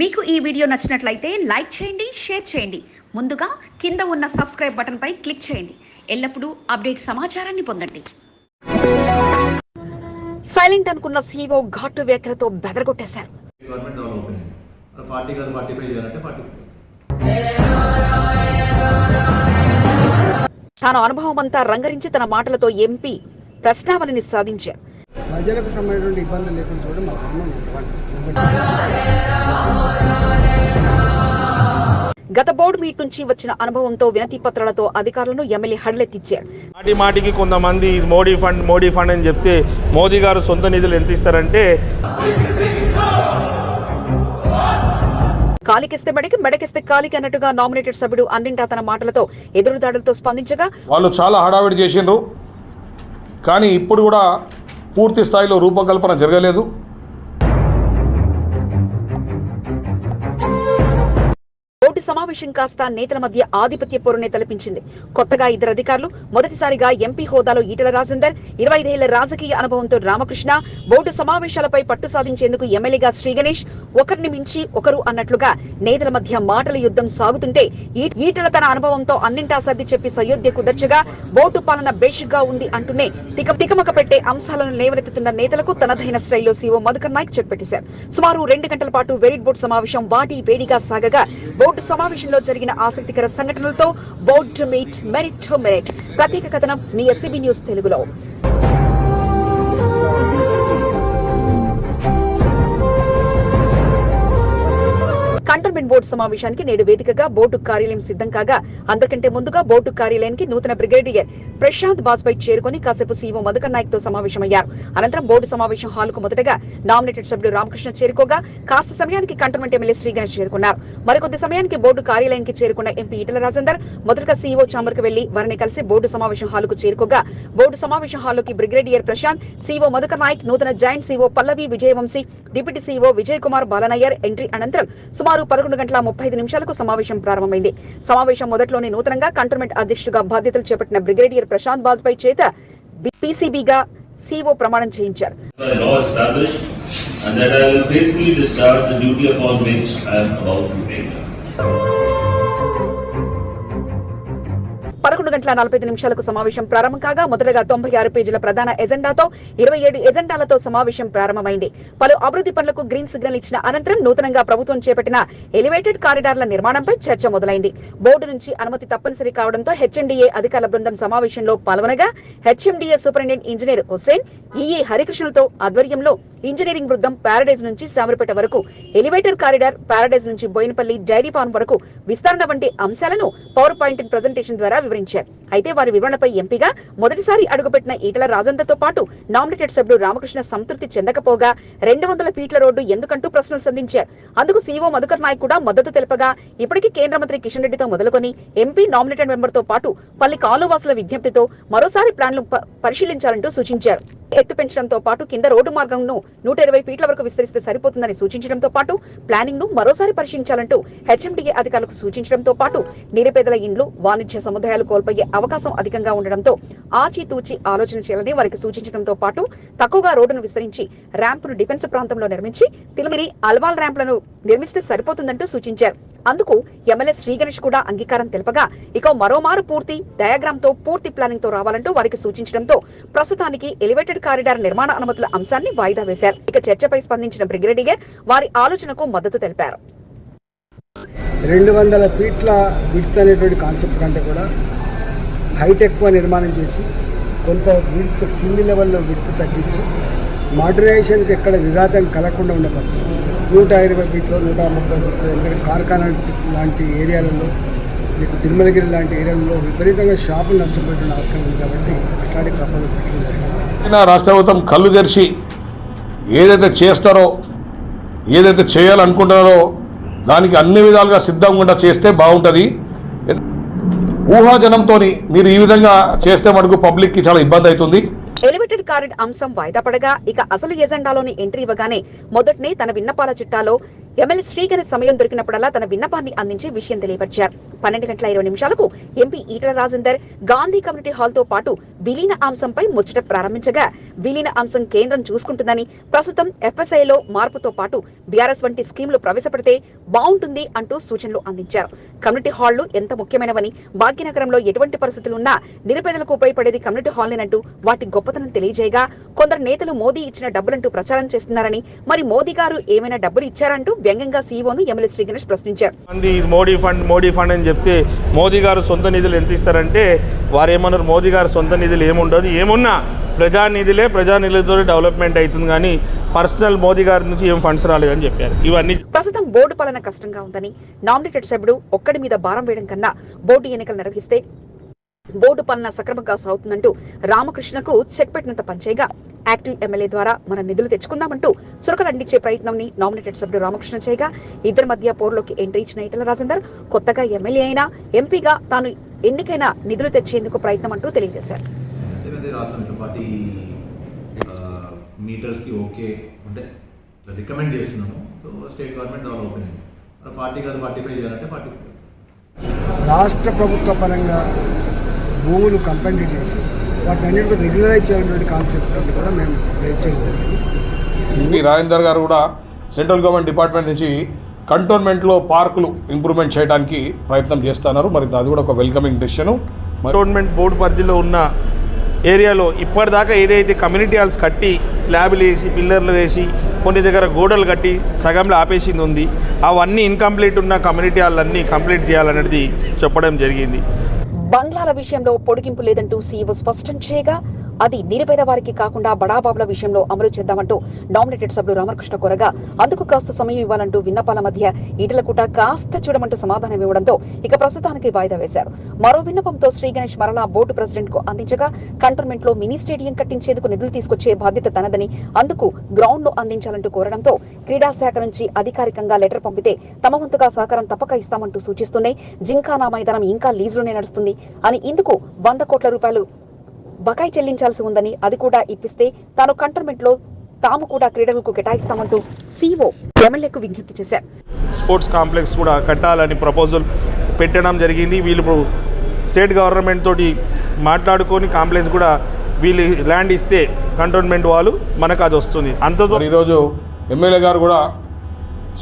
మీకు ఈ వీడియో నచ్చినట్లయితే లైక్ చేయండి షేర్ చేయండి. ముందుగా కింద ఉన్న సబ్స్క్రైబ్ బటన్పై క్లిక్ చేయండి. ఎల్లప్పుడూ అప్డేట్ సమాచారాన్ని పొందండి. సైలెంట్ అనుకున్న సీఓ ఘాటు వ్యాఖ్యలతో బెదరగొట్టేశారు. తాను అనుభవం అంతా రంగరించి తన మాటలతో ఎంపీ ప్రశ్నావళిని సాధించారు. ప్రజలకు సంబంధించిన ఇబ్బందులు లేకుండా చూడడం మా ధర్మం. గత బోర్డు మీట్ నుంచి వచ్చిన అనుభవంతో వినతి పత్రాలతో అధికారులను ఎమ్మెల్యే హడలెత్తిచ్చారు మాటి మాటికి కొంతమంది మోడీ ఫండ్ మోడీ ఫండ్ అని చెప్తే మోదీ గారు సొంత నిధులు ఎంత ఇస్తారంటే కాలికిస్తే మెడకి మెడకిస్తే కాలికి అన్నట్టుగా నామినేటెడ్ సభ్యుడు అన్నింటా తన మాటలతో ఎదురుదాడులతో స్పందించగా వాళ్ళు చాలా హడావిడి చేసిండ్రు కానీ ఇప్పుడు కూడా పూర్తి స్థాయిలో రూపకల్పన జరగలేదు. సమావేశం కాస్త నేతల మధ్య ఆధిపత్య పోరునే తలపించింది. కొత్తగా ఇద్దరు అధికారులు మొదటిసారిగా ఎంపీ హోదాలో ఈటల రాజేందర్ ఇరవై ఐదేళ్ళ రాజకీయ అనుభవంతో రామకృష్ణ బోర్డు సమావేశాలపై పట్టు సాధించేందుకు ఎమ్మెల్యేగా శ్రీ గణేష్ ఒకరిని మించి ఒకరు అన్నట్లుగా నేతల మధ్య మాటల యుద్ధం సాగుతుంటే ఈటల తన అనుభవంతో అన్నింటా సర్ది చెప్పి సయోధ్య కుదర్చగా బోర్డు పాలన బేషుగ్గా ఉంది అంటూనే తిక తికమక పెట్టే అంశాలను లేవనెత్తుతున్న నేతలకు తనదైన స్టైల్లో సీఓ మధుకర్ నాయక్ చెక్ పెట్టేశారు సుమారు రెండు గంటల పాటు వెరిట్ బోర్డు సమావేశం వాటి వేడిగా సాగగా బోర్డు సమావేశంలో జరిగిన ఆసక్తికర సంఘటనలతో board meet merit to merit. ప్రత్యేక కథనం మీ ఎస్సీబీ న్యూస్ తెలుగులో. కంటోన్మెంట్ బోర్డు సమావేశానికి నేడు వేదికగా బోర్డు కార్యాలయం సిద్ధం కాగా అందరికంటే ముందుగా బోర్డు కార్యాలయానికి నూతన బ్రిగేడియర్ ప్రశాంత్ బాస్పై చేరుకుని కాసేపు సీఓ మధుకర్ నాయక్తో సమావేశమయ్యారు. అనంతరం బోర్డు సమావేశం హాల్కు మొదటగా నామినేటెడ్ సభ్యుడు రామకృష్ణ చేరుకోగా కాస్త సమయానికి కంటోన్మెంట్ ఎమ్మెల్యే శ్రీ చేరుకున్నారు. మరికొద్ది సమయానికి బోర్డు కార్యాలయానికి చేరుకున్న ఎంపీ ఈటల రాజేందర్ మొదటగా సీఓ చాంబర్కు వెళ్ళి వారిని కలిసి బోర్డు సమావేశం హాల్కు చేరుకోగా బోర్డు సమావేశం హాల్లోకి బ్రిగేడియర్ ప్రశాంత్ సీఓ మధుకర్ నాయక్ నూతన joint CEO Pallavi Vijayavamshi deputy CEO Vijay Kumar Balanayyar entry అనంతరం సుమారు పదకొండు గంటల ముప్పై ఐదు నిమిషాలకు సమావేశం ప్రారంభమైంది సమావేశం మొదట్లోనే నూతనంగా కంటోన్మెంట్ అధ్యక్షుడిగా బాధ్యతలు చేపట్టిన బ్రిగేడియర్ ప్రశాంత్ బాజ్పై చేత పీసీబీగా సీఓ ప్రమాణం చేయించారు and that I will faithfully discharge the duty upon which I am about to enter. పదకొండు గంటల నలభై నిమిషాలకు సమావేశం ప్రారంభం కాగా మొదటగా తొంభై ఆరు పేజీల ప్రధాన ఎజెండాతో ఇరవై ఏడు ఎజెండాలతో సమావేశం ప్రారంభమైంది. పలు అభివృద్ధి పనులకు గ్రీన్ సిగ్నల్ ఇచ్చిన అనంతరం నూతనంగా ప్రభుత్వం చేపట్టిన ఎలివేటెడ్ కారిడార్ల నిర్మాణంపై చర్చ మొదలైంది. బోర్డు నుంచి అనుమతి తప్పనిసరి కావడంతో హెచ్ఎండిఏ అధికారుల బృందం సమావేశంలో పాల్గొనగా HMDA superintendent engineer Hussain EA హరికృష్ణతో ఆధ్వర్యంలో ఇంజనీరింగ్ బృందం ప్యారడైజ్ నుంచి శామరపేట వరకు ఎలివేటర్ కారిడార్ ప్యారడైజ్ నుంచి బోయినపల్లి డైరీ ఫార్మ్ వరకు విస్తరణ వంటి అంశాలను పవర్ పాయింట్ ప్రజెంటేషన్ ద్వారా వివరించారు. అయితే వారి వివరణపై ఎంపీగా మొదటిసారి అడుగుపెట్టిన ఈటల రాజందర్తో పాటు నామినేటెడ్ సభ్యుడు రామకృష్ణ సంతృప్తి చెందకపోగా రెండు వందల ఫీట్ల రోడ్డు ఎందుకంటూ ప్రశ్నలు సంధించారు. అందుకు సీఓ మధుకర్ నాయక్ కూడా మద్దతు తెలపగా ఇప్పటికీ కేంద్ర మంత్రి కిషన్ రెడ్డితో మొదలుకొని ఎంపీ నామినేటెడ్ మెంబర్తో పాటు పల్లి కాలువాసుల విజ్ఞప్తితో మరోసారి ప్లాన్లు పరిశీలించాలంటూ సూచించారు. ఎత్తు పెంచడంతో పాటు కింద రోడ్డు మార్గంను నూట ఇరవై ఫీట్ల వరకు విస్తరిస్తే సరిపోతుందని సూచించడంతో పాటు ప్లానింగ్ను మరోసారి పరిశీలించాలంటూ హెచ్ఎండిఏ అధికారులకు సూచించడంతో పాటు నిరుపేదల ఇండ్లు వాణిజ్య సముదాయాలు కోల్పోయే అవకాశం అధికంగా ఉండడంతో ఆచితూచి ఆలోచన చేయాలని వారికి సూచించడంతో పాటు తక్కువగా రోడ్డును విస్తరించి ర్యాంపును డిఫెన్స్ ప్రాంతంలో నిర్మించి తిలమిరి అల్వాల్ ర్యాంపులను నిర్మిస్తే సరిపోతుందంటూ సూచించారు. అందుకు ఎమ్మెల్యే శ్రీ గణేష్ కూడా అంగీకారం తెలపగా ఇక మరోమారు పూర్తి డయాగ్రామ్తో పూర్తి ప్లానింగ్తో రావాలంటూ వారికి సూచించడంతో ప్రస్తుతానికి ఎలివేటెడ్ కారిడార్ నిర్మాణ అనుమతుల అంశాన్ని వాయిదా వేశారు. ఇక చర్చపై స్పందించిన బ్రిగేడియర్ వారి ఆలోచనకు మద్దతు తెలిపారు. రెండు వందల ఫీట్ల విడ్త్ అనేటువంటి కాన్సెప్ట్ కంటే కూడా హైటెక్ నిర్మాణం చేసి కొంత విడ్త్ కింది లెవెల్లో విడ్త్ తగ్గించి మోడరైజేషన్కి ఎక్కడ విఘాతం కలగకుండా ఉండే నూట ఇరవై ఫీట్లు నూట ముప్పై ఫీట్లు ఎందుకంటే కార్ఖానా లాంటి ఏరియాలలో మీకు తిరుమలగిరి లాంటి ఏరియాలలో విపరీతంగా షాపులు నష్టపోతున్న ఆస్కారం ఉంది కాబట్టి అట్లాంటి ప్రపోజల్ పెట్టడం రాష్ట్ర ప్రభుత్వం కళ్ళు తెరిచి ఏదైతే చేస్తారో ఏదైతే చేయాలనుకుంటారో దానికి అన్ని విధాలుగా సిద్ధంగా చేస్తే బాగుంటుంది. ఊహాజనంతో మీరు ఈ విధంగా చేస్తే మటుకు పబ్లిక్కి చాలా ఇబ్బంది అవుతుంది. ఎలివేటెడ్ కారిడ్ అంశం వాయిదా పడగా ఇక అసలు ఎజెండాలోని ఎంట్రీ ఇవ్వగానే మొదటనే తన విన్నపాల చిట్టాలో ఎమ్మెల్యే శ్రీగణేష్ సమయం దొరికినప్పుడల్లా తన విన్నపాన్ని అందించి విషయం తెలియపరిచారు. పన్నెండు గంటల ఇరవై నిమిషాలకు ఎంపీ ఈటల రాజేందర్ గాంధీ కమ్యూనిటీ హాల్తో పాటు విలీన అంశంపై ముచ్చట ప్రారంభించగా విలీన అంశం కేంద్రం చూసుకుంటుందని ప్రస్తుతం ఎఫ్ఎస్ఐలో లో మార్పుతో పాటు బీఆర్ఎస్ వంటి స్కీమ్లు ప్రవేశపెడితే బాగుంటుంది అంటూ సూచనలు అందించారు. కమ్యూనిటీ హాళ్ళు ఎంత ముఖ్యమైనవని భాగ్యనగరంలో ఎటువంటి పరిస్థితులు ఉన్నా నిరుపేదలకు ఉపయోగపడేది కమ్యూనిటీ హాల్నేనంటూ వాటి గొప్ప గొప్పతనం తెలియజేయగా కొందరు నేతలు మోదీ ఇచ్చిన డబ్బులంటూ ప్రచారం చేస్తున్నారని మరి మోదీ గారు ఏమైనా డబ్బులు ఇచ్చారంటూ వ్యంగ్యంగా సీఈఓను ఎమ్మెల్యే శ్రీ గణేష్ ప్రశ్నించారు. మంది మోడీ ఫండ్ మోడీ ఫండ్ అని చెప్తే మోదీ గారు సొంత నిధులు ఎంత ఇస్తారంటే వారు ఏమన్నారు మోదీ గారు సొంత నిధులు ఏముండదు ఏమున్నా ప్రజా నిధులే ప్రజా నిధులతో డెవలప్మెంట్ అవుతుంది కానీ పర్సనల్ మోదీ గారి నుంచి ఏం ఫండ్స్ రాలేదని చెప్పారు. ఇవన్నీ ప్రస్తుతం బోర్డు పాలన కష్టంగా ఉందని నామినేటెడ్ సభ్యుడు ఒక్కడి మీద భారం వేయడం కన్నా బోర్డు ఎన్నికలు నిర్వహిస్తే బోర్డు పాలన సక్రమంగా సాగుతుందంటూ రామకృష్ణకు చెక్ పెట్టినంత పనిచేయగా యాక్టివ్ ఎమ్మెల్యే ద్వారా మన నిధులు తెచ్చుకుందామంటూ చురకలు అందించే ప్రయత్నంని నామినేటెడ్ సభ్యుడు రామకృష్ణ చేయగా ఇద్దరి మధ్య పోరులోకి ఎంట్రీ ఇచ్చిన ఈటల రాజేందర్ కొత్తగా ఎమ్మెల్యే అయినా ఎంపీగా తాను ఎన్నికైన నిధులు తెచ్చేందుకు ప్రయత్నం అంటూ తెలియజేశారు. అంటే రాష్ట్రం ఇట్లా పార్టీ మీటర్స్కి ఓకే అంటే రికమెండ్ చేస్తున్నాము so state government develop opinion మరి పార్టీ కాదు పార్టీ పై చేయాలంటే పార్టీ రాష్ట్ర ప్రభుత్వ పరంగా భూములు కంపెండి చేసి వాటిని అన్నింటినీ రెగ్యులరైజ్ చేయాలనేటువంటి కాన్సెప్ట్ కూడా మేము రైజ్ చేయడం ఎంపీ రాజేందర్ గారు కూడా సెంట్రల్ గవర్నమెంట్ డిపార్ట్మెంట్ నుంచి కంటోన్మెంట్లో పార్కులు ఇంప్రూవ్మెంట్ చేయడానికి ప్రయత్నం చేస్తున్నారు. మరి అది కూడా ఒక వెల్కమింగ్ డెసిషను మరి గవర్నమెంట్ బోర్డు పరిధిలో ఉన్న ఏరియాలో ఇప్పటిదాకా ఏదైతే కమ్యూనిటీ హాల్స్ కట్టి స్లాబ్లు వేసి పిల్లర్లు వేసి కొన్ని దగ్గర గోడలు కట్టి సగంలో ఆపేసింది ఉంది. అవన్నీ ఇన్కంప్లీట్ ఉన్న కమ్యూనిటీ హాల్ అన్నీ కంప్లీట్ చేయాలనేది చెప్పడం జరిగింది. బంగ్లాల విషయంలో పొడిగింపు లేదంటూ సీఈఓ స్పష్టం చేయగా అది నిరుపేద వారికి కాకుండా బడాబాబుల విషయంలో అమలు చేద్దామంటూ నామినేటెడ్ సభ్యులు రామకృష్ణ కోరగా అందుకు కాస్త సమయం ఇవ్వాలంటూ విన్నపాల మధ్య ఈటల కూట కాస్త చూడమంటూ సమాధానం ఇవ్వడంతో ఇక ప్రస్తుతానికి వాయిదా వేశారు. మరో విన్నపంతో శ్రీ గణేష్ మరలా బోర్డు ప్రెసిడెంట్కు అందించగా కంటోన్మెంట్లో మినీ స్టేడియం కట్టించేందుకు నిధులు తీసుకొచ్చే బాధ్యత తనదని అందుకు గ్రౌండ్లో అందించాలంటూ కోరడంతో క్రీడా శాఖ నుంచి అధికారికంగా లెటర్ పంపితే తమ వంతుగా సహకారం తప్పక ఇస్తామంటూ సూచిస్తున్నాయి. జింకానా మైదానం ఇంకా లీజులోనే నడుస్తుంది అని ఇందుకు వంద కోట్ల రూపాయలు బకాయి చెల్లించాల్సి ఉందని అది కూడా ఇప్పిస్తే తాను కంటోన్మెంట్లో తాము కూడా క్రీడలకు కేటాయిస్తామంటూ సీఓ ఎమ్మెల్యేకు విజ్ఞప్తి చేశారు. స్పోర్ట్స్ కాంప్లెక్స్ కూడా కట్టాలని ప్రపోజల్ పెట్టడం జరిగింది. వీళ్ళు ఇప్పుడు స్టేట్ గవర్నమెంట్ తోటి మాట్లాడుకొని కాంప్లెక్స్ కూడా వీళ్ళు ల్యాండ్ ఇస్తే కంటోన్మెంట్ వాళ్ళు మనకు అది వస్తుంది. అంతతో మరి ఈరోజు ఎమ్మెల్యే గారు కూడా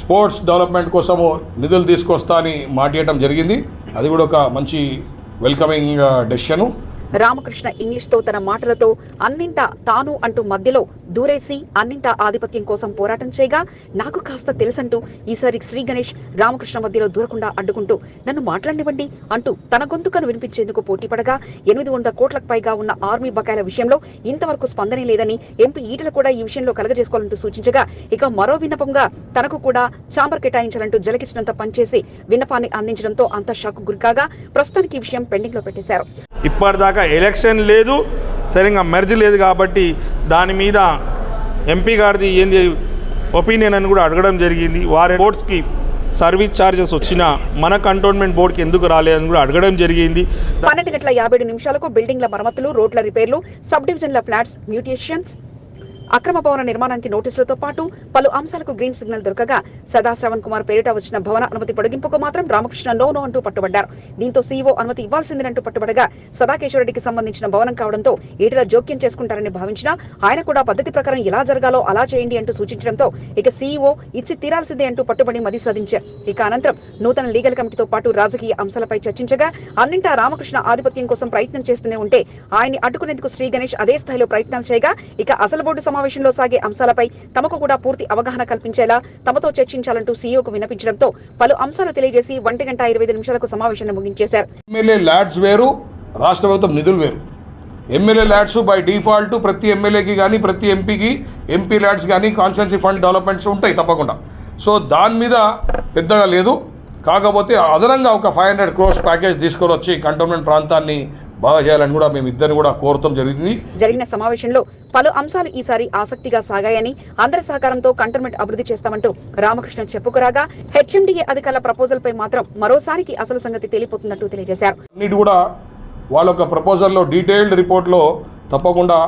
స్పోర్ట్స్ డెవలప్మెంట్ కోసము నిధులు తీసుకొస్తా అని మాట్లాడటం జరిగింది. అది కూడా ఒక మంచి వెల్కమింగ్ డెసిషను రామకృష్ణ ఇంగ్లీష్తో తన మాటలతో అన్నింటా తాను అంటూ మధ్యలో దూరేసి అన్నింటా ఆధిపత్యం కోసం పోరాటం చేయగా నాకు కాస్త తెలుసంటూ ఈసారి శ్రీ గణేష్ రామకృష్ణ మధ్యలో దూరకుండా అడ్డుకుంటూ నన్ను మాట్లాడివ్వండి అంటూ తన గొంతుకను వినిపించేందుకు పోటీ పడగా ఎనిమిది వందల కోట్లకు పైగా ఉన్న ఆర్మీ బకాయిల విషయంలో ఇంతవరకు స్పందనే లేదని ఎంపీ ఈటలు కూడా ఈ విషయంలో కలగజేసుకోవాలంటూ సూచించగా ఇక మరో విన్నపంగా తనకు కూడా చాంబర్ కేటాయించాలంటూ జలకిచ్చినంత పనిచేసి విన్నపాన్ని అందించడంతో అంత షాక్ గురికాగా ప్రస్తుతానికి ఈ విషయం పెండింగ్లో పెట్టేశారు. ఇప్పటిదాకా ఎలక్షన్ లేదు సరిగా మెర్జ్ లేదు కాబట్టి దాని మీద ఎంపీ గారిది ఏంది ఒపీనియన్ అని కూడా అడగడం జరిగింది. వారి బోర్డ్స్కి సర్వీస్ ఛార్జెస్ వచ్చినా మన కంటోన్మెంట్ బోర్డుకి ఎందుకు రాలేదని కూడా అడగడం జరిగింది. పన్నెండు గంటల యాభై నిమిషాలకు బిల్డింగ్ల మరమ్మతులు రోడ్ల రిపేర్లు సబ్ డివిజన్ల ఫ్లాట్స్ మ్యూటేషన్స్ అక్రమ భవన నిర్మాణానికి నోటీసులతో పాటు పలు అంశాలకు గ్రీన్ సిగ్నల్ దొరకగా సదా శ్రవణ్ కుమార్ పేరిట వచ్చిన భవన అనుమతి పొడిగింపుకు మాత్రం రామకృష్ణ నో నో అంటూ పట్టుబడ్డారు. దీంతో సీఈఓ అనుమతి ఇవ్వాల్సిందేనంటూ పట్టుబడగా సదాకేశ్వరరెడ్డికి సంబంధించిన భవనం కావడంతో ఈటల జోక్యం చేసుకుంటారని భావించినా ఆయన కూడా పద్ధతి ప్రకారం ఎలా జరగాలో అలా చేయండి అంటూ సూచించడంతో ఇక సీఈఓ ఇచ్చి తీరాల్సిందే అంటూ పట్టుబడి మది సాధించారు. ఇక అనంతరం నూతన లీగల్ కమిటీతో పాటు రాజకీయ అంశాలపై చర్చించగా అన్నింటా రామకృష్ణ ఆధిపత్యం కోసం ప్రయత్నం చేస్తూనే ఉంటే ఆయన్ని అడ్డుకునేందుకు శ్రీ గణేష్ అదే స్థాయిలో ప్రయత్నాలు చేయగా ఇక అసలు బోర్డు సమావేశంలో సాగే అంశాలపై తమకు కూడా పూర్తి అవగాహన కల్పించేలా తమతో చర్చించాలంటూ సీఈఓకు వినిపించడంతో పలు అంశాలు తెలియజేసి ఒంటి గంట ఇరవై ఐదు నిమిషాలకు సమావేశాన్ని ముగించేశారు. ఎమ్మెల్యే ల్యాడ్స్ వేరు రాష్ట్ర ప్రభుత్వం నిధులు వేరు. ఎమ్మెల్యే ల్యాడ్స్ బై డిఫాల్ట్ ప్రతి ఎమ్మెల్యేకి కానీ ప్రతి ఎంపీకి ఎంపీ ల్యాడ్స్ కానీ కాన్స్టెన్సీ ఫండ్ డెవలప్మెంట్స్ ఉంటాయి తప్పకుండా. సో దాని మీద పెద్దగా లేదు. కాకపోతే అదనంగా ఒక ఫైవ్ హండ్రెడ్ క్రోర్స్ ప్యాకేజ్ తీసుకొని వచ్చి కంటోన్మెంట్ ప్రాంతాన్ని బాగా చేయాలని కూడా మేము ఇద్దరిని కూడా కోరటం జరిగింది. జరిగిన సమావేశంలో పలు అంశాలు ఈసారి ఆసక్తిగా సాగాయని అందరి సహకారంతో కంటోన్మెంట్ అభివృద్ధి చేస్తామంటూ రామకృష్ణ చెప్పుకురాగా హెచ్ఎండిఏ అధికారుల ప్రపోజల్ పై మాత్రం మరోసారికి అసలు సంగతి తేలిపోతున్నట్టు తెలియజేశారు. అన్నిటి కూడా వాళ్ళ యొక్క ప్రపోజల్లో డీటెయిల్డ్ రిపోర్ట్లో తప్పకుండా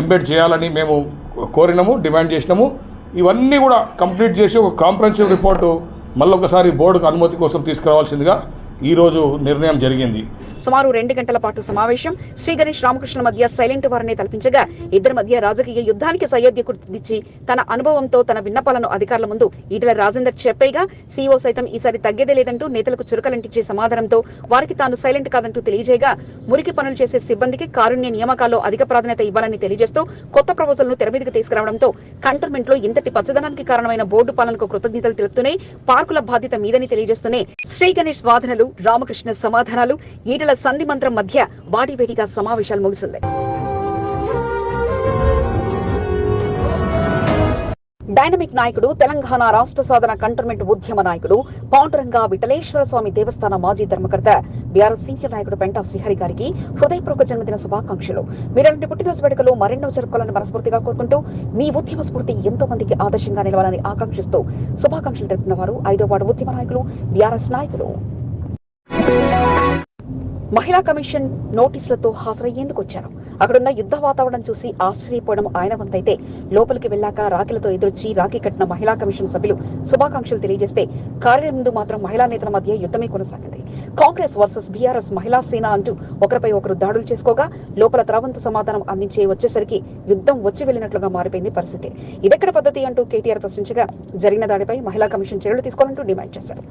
ఎంబెడ్ చేయాలని మేము కోరినాము డిమాండ్ చేసినాము. ఇవన్నీ కూడా కంప్లీట్ చేసి ఒక కాంప్రహెన్సివ్ రిపోర్టు మళ్ళొకసారి బోర్డుకు అనుమతి కోసం తీసుకురావాల్సిందిగా ఈరోజు నిర్ణయం జరిగింది. సుమారు రెండు గంటల పాటు సమావేశం. శ్రీ గణేష్ రామకృష్ణ మధ్య సైలెంట్ వారనే తలపించగా ఇద్దరి మధ్య రాజకీయ యుద్ధానికి సయోధ్య గుర్తించి తన అనుభవంతో తన విన్నపాలను అధికారుల ముందు ఈటల రాజేందర్ చెప్పేగా సీఓ సైతం ఈసారి తగ్గేదే లేదంటూ నేతలకు చురకలంటించే సమాధానంతో వారికి తాను సైలెంట్ కాదంటూ తెలియజేయగా మురికి పనులు చేసే సిబ్బందికి కారుణ్య నియామకాల్లో అధిక ప్రాధాన్యత ఇవ్వాలని తెలియజేస్తూ కొత్త ప్రపోజల్ను తీసుకురావడంతో కంటోన్మెంట్లో ఇంతటి పచ్చదనానికి కారణమైన బోర్డు పాలనకు కృతజ్ఞతలు తెలుపుతూనే పార్కుల బాధ్యత మీదని తెలియజేస్తూనే శ్రీ గణేష్ వాదనలు రామకృష్ణ సమాధానాలు ఈటల సంధి మంత్రం మధ్య వాడివేడిగా సమావేశాలు ముగిసింది. డైనమిక్ నాయకుడు తెలంగాణ రాష్ట్ర సాధన కంటోన్మెంట్ ఉద్యమ నాయకుడు పాండురంగ విఠలేశ్వర స్వామి దేవస్థాన మాజీ ధర్మకర్త బీఆర్ఎస్ సీనియర్ నాయకుడు పెంటా శ్రీహరి గారికి హృదయపూర్వక జన్మదిన శుభాకాంక్షలు. మీరంటి పుట్టినరోజు వేడుకలు మరెన్నో జరుపుకోవాలని మనస్ఫూర్తిగా కోరుకుంటూ మీ ఉద్యమ స్ఫూర్తి ఎంతో మందికి ఆదర్శంగా నిలవాలని ఆకాంక్షిస్తూ శుభాకాంక్షలు తెలుపుతున్న వారు ఐదో వార్డు ఉద్యమ నాయకులు బీఆర్ఎస్ నాయకులు. మహిళా కమిషన్ నోటీసులతో హాజరయ్యేందుకు వచ్చారు. అక్కడున్న యుద్ధ వాతావరణం చూసి ఆశ్చర్యపోవడం ఆయన వంతైతే లోపలికి వెళ్ళాక రాఖీలతో ఎదురొచ్చి రాఖీ కట్టిన మహిళా కమిషన్ సభ్యులు శుభాకాంక్షలు తెలియజేస్తే కార్యాలయం ముందు మాత్రం మహిళా నేతల మధ్య యుద్ధమే కొనసాగింది. కాంగ్రెస్ వర్సెస్ బీఆర్ఎస్ మహిళా సేన అంటూ ఒకరిపై ఒకరు దాడులు చేసుకోగా లోపల త్రవంతు సమాధానం అందించే వచ్చేసరికి యుద్ధం వచ్చి వెళ్ళినట్లుగా మారిపోయింది పరిస్థితి. ఇదెక్కడ పద్ధతి అంటూ కేటీఆర్ ప్రశ్నించగా జరిగిన దాడిపై మహిళా కమిషన్ చర్యలు తీసుకోవాలంటూ డిమాండ్ చేశారు.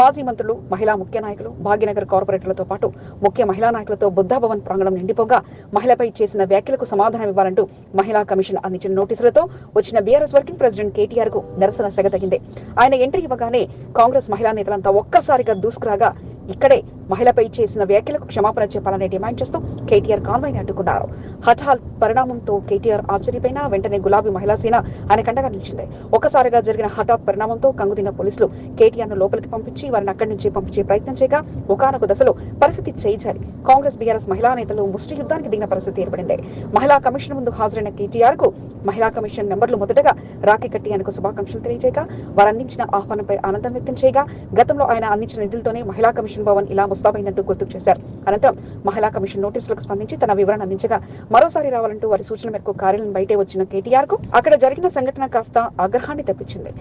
మాజీ మంత్రులు మహిళా ముఖ్య నాయకులు భాగ్యనగర్ కార్పొరేటర్లతో పాటు ముఖ్య మహిళా నాయకులతో బుద్ధాభవన్ ప్రాంగణం నిండిపోగా మహిళపై చేసిన వ్యాఖ్యలకు సమాధానం ఇవ్వాలంటూ మహిళా కమిషన్ అందించిన నోటీసులతో వచ్చిన బీఆర్ఎస్ వర్కింగ్ ప్రెసిడెంట్ కేటీఆర్కు నిరసన సెగతగింది. ఆయన ఎంట్రీ ఇవ్వగానే కాంగ్రెస్ మహిళా నేతలంతా ఒక్కసారిగా దూసుకురాగా ఇక్కడే మహిళపై చేసిన వ్యాఖ్యలకు క్షమాపణ చెప్పాలని డిమాండ్ చేస్తూ కేటీఆర్ కాన్వాయ్ని అడ్డుకున్నారు. హఠాత్ పరిణామంతో కేటీఆర్ ఆశ్చర్యపైన వెంటనే గులాబీ మహిళా సేన ఆయన కండగా నిలిచింది. ఒక్కసారిగా జరిగిన హఠాత్ పరిణామంతో కంగుదిన పోలీసులు కేటీఆర్ను లోపలికి పంపించి వారిని అక్కడి నుంచి పంపించే ప్రయత్నం చేయగా ఒకనొక దశలో పరిస్థితి చేయిచారి కాంగ్రెస్ బీఆర్ఎస్ మహిళా నేతలు ముష్టి యుద్ధానికి దిగిన పరిస్థితి ఏర్పడింది. మహిళా కమిషన్ ముందు హాజరైన కేటీఆర్కు మహిళా కమిషన్ నెంబర్లు మొదటగా రాఖీ కట్టి ఆయనకు శుభాకాంక్షలు తెలియజేయగా వారు అందించిన ఆహ్వానంపై ఆనందం వ్యక్తం చేయగా గతంలో ఆయన అందించిన నిధులతోనే మహిళా కమిషన్ భవన్ ఇలా ముస్తాబైందంటూ గుర్తు చేశారు. అనంతరం మహిళా కమిషన్ నోటీసులకు స్పందించి తన వివరణ అందించగా మరోసారి రావాలంటూ వారి సూచన మేరకు కార్యాలయం బయటే వచ్చిన కేటీఆర్కు అక్కడ జరిగిన సంఘటన కాస్త ఆగ్రహాన్ని తెప్పించింది.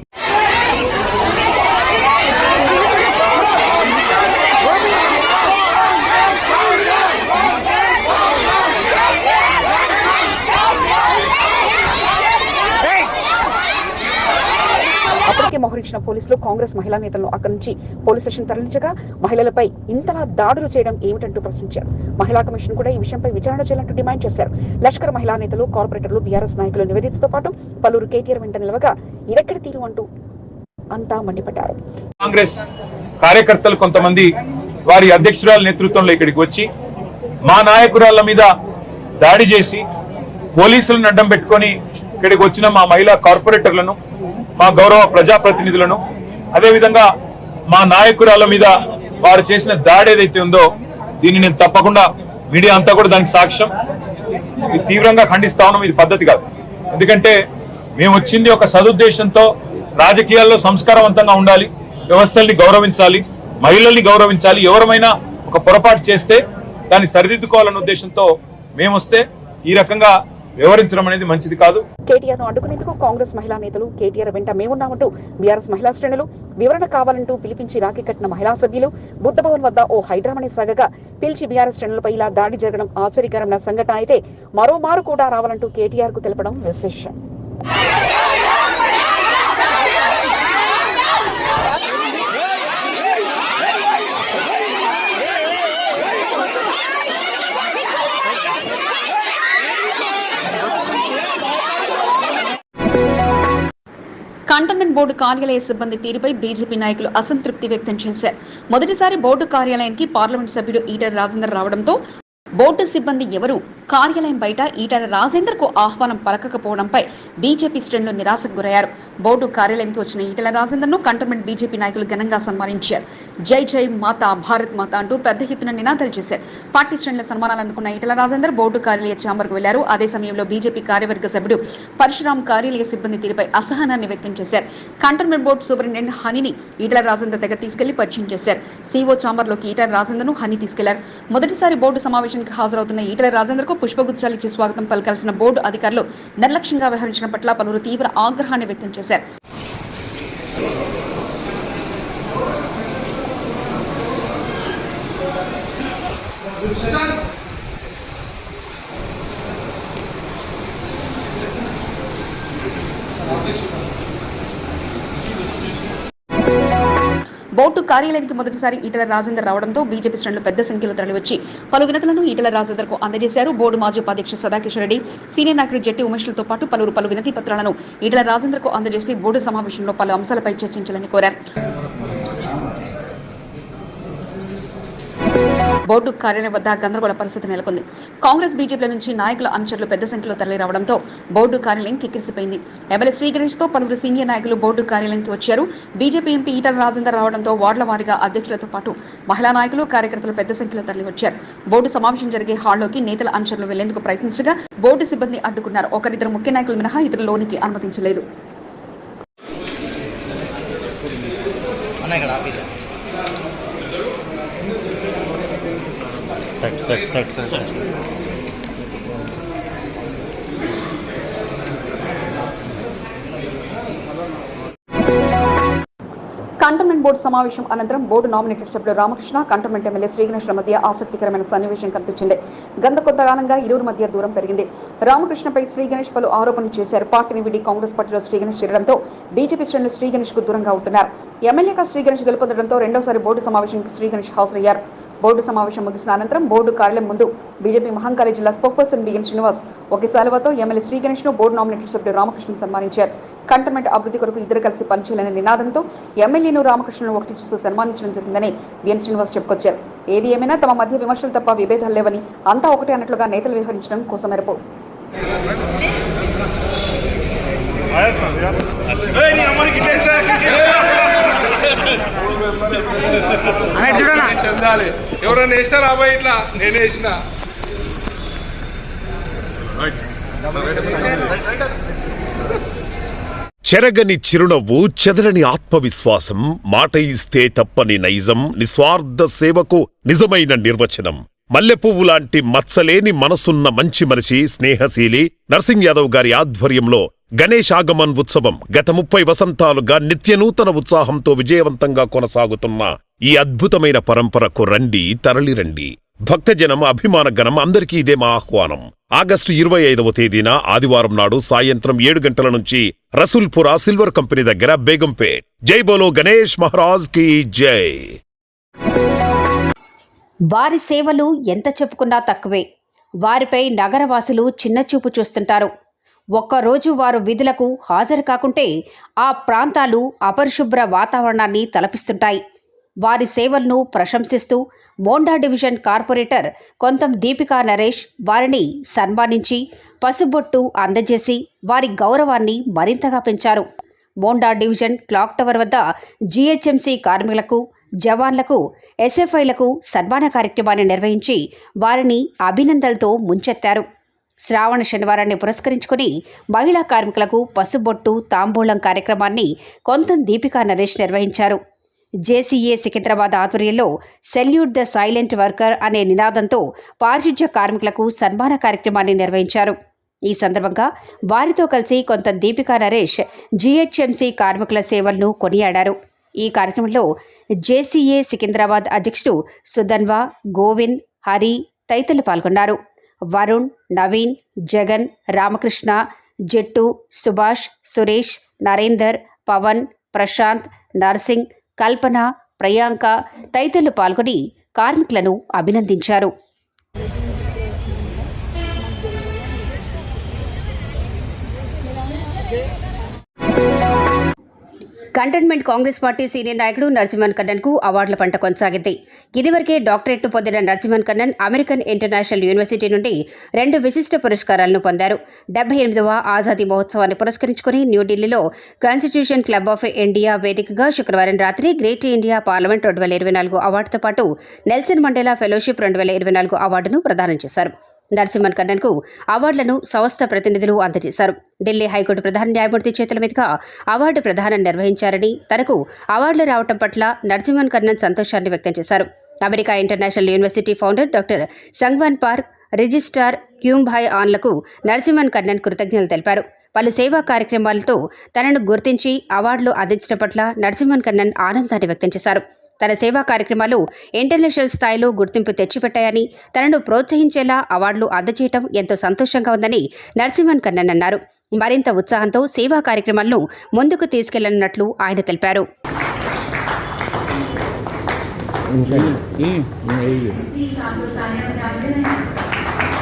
అప్పటికే మోహరించిన పోలీసులు కాంగ్రెస్ మహిళా నేతలను అక్కడి నుంచి పోలీస్ స్టేషన్ తరలించగా మహిళలపై ఇంతలా దాడులు చేయడం ఏమిటంటూ ప్రశ్నించారు. మహిళా కమిషన్ కూడా ఈ విషయంపై విచారణ చేయాలంటూ డిమాండ్ చేశారు. లష్కర్ మహిళా నేతలు కార్పొరేటర్లు బీఆర్ఎస్ నాయకులు నివేదితతో పాటు పలువురు కేటీఆర్ వెంట నిలవగా ఇదెక్కడి తీరు అంటూ అంతా మండిపడ్డారు. కాంగ్రెస్ కార్యకర్తలు కొంతమంది వారి అధ్యక్షురాల నేతృత్వంలో ఇక్కడికి వచ్చి మా నాయకురాళ్ళ మీద దాడి చేసి పోలీసులను అడ్డం పెట్టుకొని ఇక్కడికి వచ్చిన మా మహిళా కార్పొరేటర్లను మా గౌరవ ప్రజాప్రతినిధులను అదేవిధంగా మా నాయకురాల మీద వారు చేసిన దాడి ఏదైతే ఉందో దీన్ని నేను తప్పకుండా మీడియా అంతా కూడా దానికి సాక్ష్యం. ఇది తీవ్రంగా ఖండిస్తా ఉన్నాం ఇది పద్ధతి కాదు. ఎందుకంటే మేము వచ్చింది ఒక సదుద్దేశంతో రాజకీయాల్లో సంస్కారవంతంగా ఉండాలి వ్యవస్థల్ని గౌరవించాలి మహిళల్ని గౌరవించాలి ఎవరమైనా ఒక పొరపాటు చేస్తే దాన్ని సరిదిద్దుకోవాలన్న ఉద్దేశంతో మేము వస్తే ఈ రకంగా వివరించడం అనేది మంచిది కాదు. కేటీఆర్ను అడ్డుకునేందుకు కాంగ్రెస్ మహిళా నేతలు కేటీఆర్ వెంట మేమున్నామంటూ బీఆర్ఎస్ మహిళా శ్రేణులు వివరణ కావాలంటూ పిలిపించి రాఖీ కట్టిన మహిళా సభ్యులు బుద్ధ భవన్ వద్ద ఓ హైడ్రామణి సాగగా పిలిచి బీఆర్ఎస్ శ్రేణులపై ఇలా దాడి జరగడం ఆశ్చర్యకరమైన సంఘటన అయితే మరోమారు కూడా రావాలంటూ కేటీఆర్కు తెలపడం విశేషం. కంటోన్మెంట్ బోర్డు కార్యాలయ సిబ్బంది తీరుపై బీజేపీ నాయకులు అసంతృప్తి వ్యక్తం చేశారు. మొదటిసారి బోర్డు కార్యాలయానికి పార్లమెంట్ సభ్యుడు ఈటల రాజేందర్ రావడంతో బోర్డు సిబ్బంది ఎవరు? కార్యాలయం బయట ఈటల రాజేందర్కు ఆహ్వానం పలకకపోవడంపై బీజేపీ శ్రేణులు నిరాశకు గురయ్యారు. బోర్డు కార్యాలయంకి వచ్చిన ఈటల రాజేందర్ను కంటోన్మెంట్ బీజేపీ నాయకులు ఘనంగా సన్మానించారు. జై జై మాతా భారత్ మాత అంటూ పెద్ద ఎత్తున నినాదాలు చేశారు. పార్టీ శ్రేణుల సన్మానాలు అందుకున్న ఈటల రాజేందర్ బోర్డు కార్యాలయ ఛాంబర్కు వెళ్ళారు. అదే సమయంలో బీజేపీ కార్యవర్గ సభ్యుడు పరశురాం కార్యాలయ సిబ్బంది తీరుపై అసహనాన్ని వ్యక్తం చేశారు. కంటోన్మెంట్ బోర్డు సూపరింటెండెంట్ హనీని ఈటల రాజేందర్ దగ్గర తీసుకెళ్ళి పరిచయం చేశారు. సీఓ ఛాంబర్లోకి ఈటల రాజేందర్ను హనీ తీసుకెళ్ళారు. మొదటిసారి బోర్డు సమావేశం సమావేశానికి హాజరవుతున్న ఈటల రాజేందర్కు పుష్పగుచ్చాలు ఇచ్చి స్వాగతం పలకాల్సిన బోర్డు అధికారులు నిర్లక్ష్యంగా వ్యవహరించడం పట్ల పలువురు తీవ్ర ఆగ్రహాన్ని వ్యక్తం చేశారు. బోర్డు కార్యాలయానికి మొదటిసారి ఈటల రాజేందర్ రావడంతో బీజేపీ శ్రేణులు పెద్ద సంఖ్యలో తరలివచ్చి పలు వినతులను ఈటల రాజేందర్కు అందజేశారు. బోర్డు మాజీ ఉపాధ్యక్షుడు సదాకిషోర్ రెడ్డి సీనియర్ నాయకుడు జట్టి ఉమేష్లతో పాటు పలువురు పలు వినతి పత్రాలను ఈటల రాజేందర్కు అందజేసి బోర్డు సమావేశంలో పలు అంశాలపై చర్చించాలని కోరారు. బోర్డు కార్యాలయం వద్ద గందరగోళ పరిస్థితి నెలకొంది. కాంగ్రెస్ బీజేపీల నుంచి నాయకుల అనుచరులు పెద్ద సంఖ్యలో తరలిరావడంతో బోర్డు కార్యాలయం కిక్కిరిసిపోయింది. ఎమ్మెల్యే శ్రీ తో పలువురు సీనియర్ నాయకులు బోర్డు కార్యాలయానికి వచ్చారు. బీజేపీ ఎంపీ ఈటల రాజేందర్ రావడంతో వార్డుల వారీగా అధ్యక్షులతో పాటు మహిళా నాయకులు కార్యకర్తలు పెద్ద సంఖ్యలో తరలివచ్చారు. బోర్డు సమావేశం జరిగే హాల్లోకి నేతల అనుచరులు వెళ్ళేందుకు ప్రయత్నించగా బోర్డు సిబ్బంది అడ్డుకున్నారు. ఒకరిద్దరు ముఖ్య నాయకులు మినహా ఇతరులు లోనికి అనుమతించలేదు. కంటోన్మెంట్ బోర్డు సమావేశం అనంతరం బోర్డు నామినేటెడ్ సభ్యులు రామకృష్ణ కంటోన్మెంట్ ఎమ్మెల్యే శ్రీగణేష్ల మధ్య ఆసక్తికరమైన సన్నివేశం కనిపించింది. గంత కొంతకాలంగా ఇరువురి మధ్య దూరం పెరిగింది. రామకృష్ణపై శ్రీగణేష్ పలు ఆరోపణలు చేశారు. పార్టీని విడి కాంగ్రెస్ పార్టీలో శ్రీగణేష్ చేరడంతో బీజేపీ శ్రేణులు శ్రీగణేష్కు దూరంగా ఉంటున్నారు. ఎమ్మెల్యేగా శ్రీగణేష్ గెలుపొందడంతో రెండోసారి బోర్డు సమావేశానికి శ్రీగణేష్ హాజరయ్యారు. బోర్డు సమావేశం ముగిసిన అనంతరం బోర్డు కార్యాలయం ముందు బీజేపీ మహంకాళి జిల్లా స్పోక్పర్సన్ బిఎన్ శ్రీనివాస్ ఒకే సాలువతో ఎమ్మెల్యే శ్రీగణేష్ను బోర్డు నామినేటెడ్ సభ్యుడు రామకృష్ణ సన్మానించారు. కంటోన్మెంట్ అభివృద్ధి కొరకు ఇద్దరు కలిసి పనిచేయాలనే నినాదంతో ఎమ్మెల్యేను రామకృష్ణను ఒకటి చేస్తూ సన్మానించడం జరిగిందని బిఎన్ శ్రీనివాస్ చెప్పుకొచ్చారు. ఏది ఏమైనా తమ మధ్య విమర్శలు తప్ప విభేదాలు లేవని అంతా ఒకటే అన్నట్లుగా నేతలు వ్యవహరించడం కోసమెరపు. చెందాలి. ఎవరైనా వేసినా రాబోయే ఇట్లా? నేను వేసిన. చెరగని చిరునవ్వు చెదరని ఆత్మవిశ్వాసం మాట ఇస్తే తప్పని నైజం నిస్వార్థ సేవకు నిజమైన నిర్వచనం. మల్లెపువ్వు లాంటి మచ్చలేని మనసున్న మంచి మనిషి స్నేహశీలి నర్సింగ్ యాదవ్ గారి ఆధ్వర్యంలో గణేష్ ఆగమన్ ఉత్సవం గత ముప్పై వసంతాలుగా నిత్యనూతన ఉత్సాహంతో విజయవంతంగా కొనసాగుతున్న ఈ అద్భుతమైన పరంపరకు రండి తరలిరండి. భక్తజనం అభిమాన గణం అందరికీ ఇదే మా ఆహ్వానం. ఆగస్టు ఇరవై ఐదవ తేదీన ఆదివారం నాడు సాయంత్రం ఏడు గంటల నుంచి రసూల్పురా సిల్వర్ కంపెనీ దగ్గర బేగంపేట్. జై బోలో గణేష్ మహారాజ్కి జై. వారి సేవలు ఎంత చెప్పుకున్నా తక్కువే. వారిపై నగరవాసులు చిన్నచూపు చూస్తుంటారు. ఒక్కరోజు వారు విధులకు హాజరు కాకుంటే ఆ ప్రాంతాలు అపరిశుభ్ర వాతావరణాన్ని తలపిస్తుంటాయి. వారి సేవలను ప్రశంసిస్తూ మోండా డివిజన్ కార్పొరేటర్ కొంతం దీపికా నరేష్ వారిని సన్మానించి పసుబొట్టు అందజేసి వారి గౌరవాన్ని మరింతగా పెంచారు. మోండా డివిజన్ క్లాక్ టవర్ వద్ద జీహెచ్ఎంసీ కార్మికులకు జవాన్లకు ఎస్ఎఫ్ఐలకు సన్మాన కార్యక్రమాన్ని నిర్వహించి వారిని అభినందనలతో ముంచెత్తారు. శ్రావణ శనివారాన్ని పురస్కరించుకుని మహిళా కార్మికులకు పసుబొట్టు తాంబూలం కార్యక్రమాన్ని కొంతం దీపికా నరేష్ నిర్వహించారు. జేసీఏ సికింద్రాబాద్ ఆధ్వర్యంలో సెల్యూట్ ద సైలెంట్ వర్కర్ అనే నినాదంతో పారిశుధ్య కార్మికులకు సన్మాన కార్యక్రమాన్ని నిర్వహించారు. ఈ సందర్భంగా వారితో కలిసి కొంత దీపికా నరేష్ జీహెచ్ఎంసీ కార్మికుల సేవలను కొనియాడారు. ఈ కార్యక్రమంలో జేసీఏ సికింద్రాబాద్ అధ్యక్షుడు సుధన్వా గోవింద్ హరి తదితరులు పాల్గొన్నారు. వరుణ్ నవీన్ జగన్ రామకృష్ణ జట్టు సుభాష్ సురేష్ నరేందర్ పవన్ ప్రశాంత్ నర్సింగ్ కల్పన ప్రియాంక తదితరులు పాల్గొని కార్మికులను అభినందించారు. కంటైన్మెంట్ కాంగ్రెస్ పార్టీ సీనియర్ నాయకుడు నరసింహన్ కన్నన్కు అవార్డుల పంట కొనసాగింది. ఇదివరకే డాక్టరేట్ను పొందిన Narasimhan Kannan American International University నుండి రెండు విశిష్ట పురస్కారాలను పొందారు. డెబ్బై ఎనిమిదవ ఆజాదీ మహోత్సవాన్ని పురస్కరించుకుని న్యూఢిల్లీలో కాన్స్టిట్యూషన్ క్లబ్ ఆఫ్ ఇండియా వేదికగా శుక్రవారం రాత్రి గ్రేట్ ఇండియా పార్లమెంట్ రెండు వేల ఇరవై నాలుగు అవార్డుతో పాటు నెల్సన్ మండేలా ఫెలోషిప్ రెండు వేల ఇరవై నాలుగు అవార్డును ప్రదానం చేశారు. నరసింహన్ కన్నన్కు అవార్డులను సంస్థ ప్రతినిధులు అందజేశారు. ఢిల్లీ హైకోర్టు ప్రధాన న్యాయమూర్తి చేతుల మీదుగా అవార్డు ప్రదానం నిర్వహించారని తనకు అవార్డులు రావటం పట్ల నరసింహన్ కన్నన్ సంతోషాన్ని వ్యక్తం చేశారు. America International University founder doctor Sangwan Park registrar క్యూంభాయ్ ఆన్లకు నరసింహన్ కర్ణన్ కృతజ్ఞతలు తెలిపారు. పలు సేవా కార్యక్రమాలతో తనను గుర్తించి అవార్డులు అందించడం పట్ల నరసింహన్ కన్నన్ ఆనందాన్ని వ్యక్తం చేశారు. తన సేవా కార్యక్రమాలు ఇంటర్నేషనల్ స్థాయిలో గుర్తింపు తెచ్చిపెట్టాయని తనను ప్రోత్సహించేలా అవార్డులు అందజేయటం ఎంతో సంతోషంగా ఉందని నరసింహన్ కన్నన్ అన్నారు. మరింత ఉత్సాహంతో సేవా కార్యక్రమాలను ముందుకు తీసుకెళ్ళనున్నట్లు ఆయన తెలిపారు.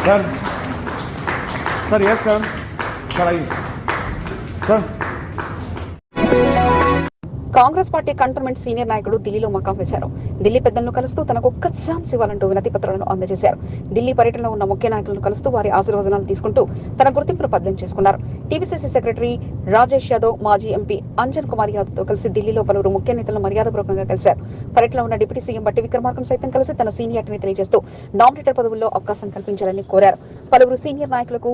Sir sir sir sir sir Congress party cantonment senior నాయకుడు ఢిల్లీలో మకాం వేశారు. ఢిల్లీ పెద్దలను కలుస్తూ తనకు ఒక్క ఛాన్స్ ఇవ్వాలంటూ వినతి పత్రాలను అందజేశారు. ఢిల్లీ పర్యటనలో ఉన్న ముఖ్య నాయకులను కలుస్తూ వారి ఆశీర్వచనాలు తీసుకుంటూ తన గుర్తింపును బదిలీ చేసుకున్నారు. టీపీసీసీ సెక్రటరీ రాజేష్ యాదవ్ మాజీ ఎంపీ అంజన్ కుమార్ యాదవ్తో కలిసి ఢిల్లీలో పలువురు ముఖ్య నేతలను మర్యాదపూర్వకంగా కలిశారు. పర్యటనలో ఉన్న డిప్యూటీ సీఎం బట్టి విక్రమార్కం సైతం కలిసి తన సీనియార్టీని తెలియజేస్తూ నామినేటర్ పదవుల్లో అవకాశం కల్పించాలని కోరారు. పలువురు సీనియర్ నాయకులకు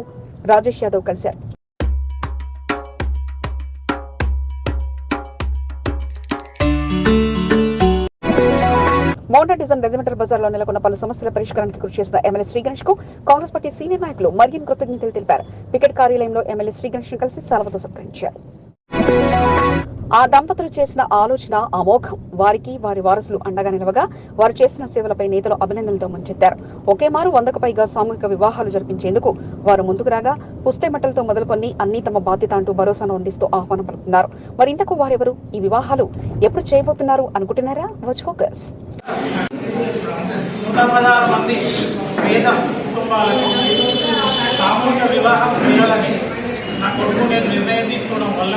రాజేష్ యాదవ్ కలిశారు. మౌంటైన్ డిజైన్ రెజిమెంటల్ బజార్లో నెలకొన్న పలు సమస్యల పరిష్కారానికి కృషి చేసిన ఎమ్మెల్యే శ్రీగణేష్కు కాంగ్రెస్ పార్టీ సీనియర్ నాయకులు మరిన్ని కృతజ్ఞతలు తెలిపారు. పికెట్ కార్యాలయంలో ఎమ్మెల్యే శ్రీగణేష్ కలిసి సెలవుతో సత్కరించారు. ఆ దంపతులు చేసిన ఆలోచన అమోఘం వారికి వారి వారసులు అండగా నిలవగా వారు చేస్తున్న సేవలపై నేతలు అభినందనలతో ముంచెత్తారు. ఒకే మారు వందకు పైగా సామూహిక వివాహాలు జరిపించేందుకు వారు ముందుకు రాగా పుస్తెమట్టలతో మొదలుకొని అన్ని తమ బాధ్యత అంటూ భరోసాను అందిస్తూ ఆహ్వానం పలుకుతున్నారు. మరి ఇంతకు వారెవరు? ఈ వివాహాలు ఎప్పుడు చేయబోతున్నారు అనుకుంటున్నారా? వాచ్ ఫోకస్ మంది పేద కుటుంబాలకు సామూహిక వివాహం చేయాలని నా కొడుకు నేను నిర్ణయం తీసుకోవడం వల్ల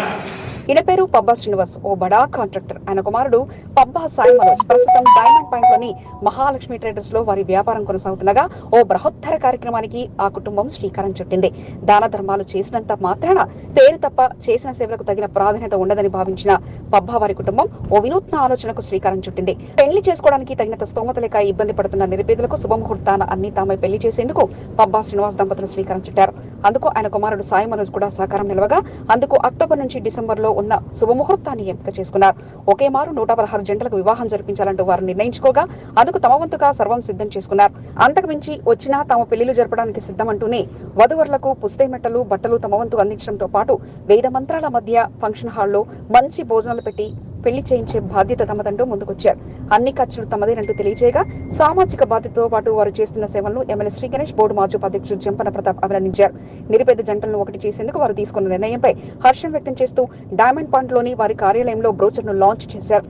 ఈయన పేరు పబ్బా శ్రీనివాస్. ఓ బడా కాంట్రాక్టర్. ఆయన కుమారుడు పబ్బా సాయి మనోజ్. ప్రస్తుతం డైమండ్ పాయింట్లోని మహాలక్ష్మి ట్రేడర్స్లో వారి వ్యాపారం కొనసాగుతుండగా ఓ బృహత్తర కార్యక్రమానికి ఆ కుటుంబం శ్రీకారం చుట్టింది. దాన ధర్మాలు చేసినంత మాత్రాన పేరు తప్ప చేసిన సేవలకు తగిన ప్రాధాన్యత ఉండదని భావించిన పబ్బా వారి కుటుంబం ఓ వినూత్న ఆలోచనకు శ్రీకారం చుట్టింది. పెళ్ళి చేసుకోవడానికి తగినంత స్తోమత లేక ఇబ్బంది పడుతున్న నిరుపేదలకు శుభముహూర్తాన అన్ని తామే పెళ్ళి చేసేందుకు పబ్బా శ్రీనివాస్ దంపతులు శ్రీకారం చుట్టారు. అందుకు ఆయన కుమారుడు సాయి మనోజ్ కూడా సహకారం నిలవగా అందుకు అక్టోబర్ నుంచి డిసెంబర్లో ఉన్న శుభముహూర్తాన్ని ఎంపిక చేసుకున్నారు. ఒకే మారు నూట పదహారు జంటలకు వివాహం జరిపించాలంటూ వారు నిర్ణయించుకోగా అందుకు తమ వంతుగా సర్వం సిద్ధం చేసుకున్నారు. అంతకు మించి వచ్చినా తమ పెళ్ళిలు జరపడానికి సిద్ధమంటూనే వధువరులకు పుస్తెమెట్టలు బట్టలు తమ వంతు అందించడంతో పాటు వేద మంత్రాల మధ్య ఫంక్షన్ హాల్లో మంచి భోజనాలు పెట్టి పెళ్ళి చేయించే బాధ్యత తమదంటూ ముందుకొచ్చారు. అన్ని ఖర్చులు తమదేనంటూ తెలియజేయగా సామాజిక బాధ్యతతో పాటు వారు చేస్తున్న సేవలను ఎమ్మెల్యే శ్రీ గణేష్ బోర్డు మాజీ ఉపాధ్యక్షుడు జంపన ప్రతాప్ అభినందించారు. నిరుపేద జంటలను ఒకటి చేసేందుకు వారు తీసుకున్న నిర్ణయంపై హర్షం వ్యక్తం చేస్తూ డైమండ్ పాయింట్లోని వారి కార్యాలయంలో బ్రోచర్ను లాంచ్ చేశారు.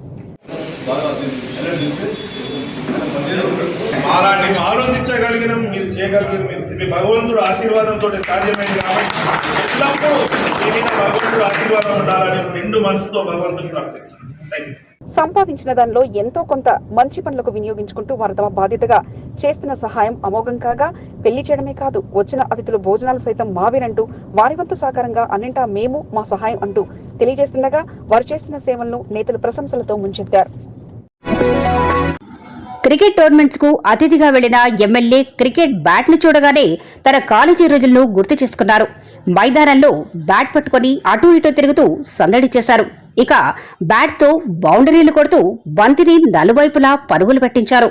అలాంటి ఆలోచించగలిగిన మీరు చేయగలిగిన మీ భగవంతుడు ఆశీర్వాదంతో సాధ్యమైంది కాబట్టి ఎల్లప్పుడూ భగవంతుడు ఆశీర్వాదం ఉండాలని రెండు మనసుతో భగవంతుని ప్రార్థిస్తున్నాను. సంపాదించిన దానిలో ఎంతో కొంత మంచి పనులకు వినియోగించుకుంటూ వారు తమ బాధ్యతగా చేస్తున్న సహాయం అమోఘం కాగా పెళ్ళి చేయడమే కాదు వచ్చిన అతిథులు భోజనాలు సైతం మావేనంటూ వారి వంతు సహకారంగా అన్నింటా మేము మా సహాయం అంటూ తెలియజేస్తుండగా వారు చేస్తున్న సేవలను నేతలు ప్రశంసలతో ముంచెత్తారు. క్రికెట్ టోర్నమెంట్స్కు అతిథిగా వెళ్ళిన ఎమ్మెల్యే క్రికెట్ బ్యాట్ను చూడగానే తన కాలేజీ రోజులను గుర్తు చేసుకున్నారు. మైదానంలో బ్యాట్ పట్టుకొని అటూ ఇటూ తిరుగుతూ సందడి చేశారు. ఇక బ్యాట్తో బౌండరీలు కొడుతూ బంతిని నలువైపులా పరుగులు పెట్టించారు.